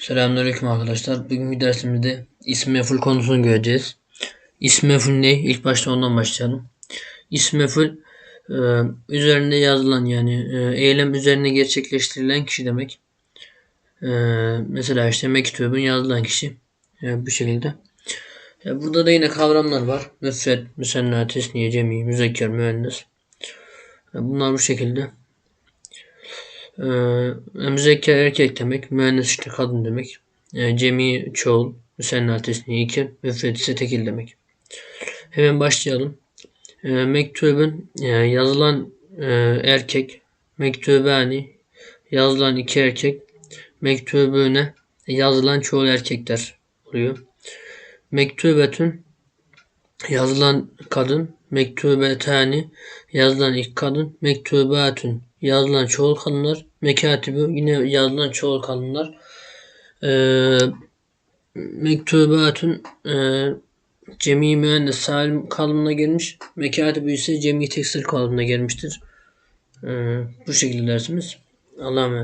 Selamünaleyküm arkadaşlar. Bugünkü dersimizde isim mef'ul konusunu göreceğiz. İsim mef'ul ne? İlk başta ondan başlayalım. İsim mef'ul e, üzerinde yazılan yani e, eylem üzerine gerçekleştirilen kişi demek. E, mesela işte mektubun yazılan kişi. E, bu şekilde. E, burada da yine kavramlar var. Müfred, müsenna, tesniye, cemi, müzekker, müennes. E, bunlar bu şekilde. Ee, müzekker erkek demek, müennes işte kadın demek. Ee, cemi çoğul, müsenna tesniye iki, müfred ise tekil demek. Hemen başlayalım. Ee, mektubun e, yazılan e, erkek, mektubani yazılan iki erkek, mektubune yazılan çoğul erkekler oluyor. Mektubetün yazılan kadın, mektubetani yazılan ilk kadın, mektubatun yazılan çoğul kadınlar, mekatibu yine yazılan çoğul kadınlar. Ee, mektubatun e, cemi müennes salim kalımına gelmiş. Mekatibu ise cemi tekstil kalımına gelmiştir. Ee, bu şekilde dersimiz. Allah'a emanet.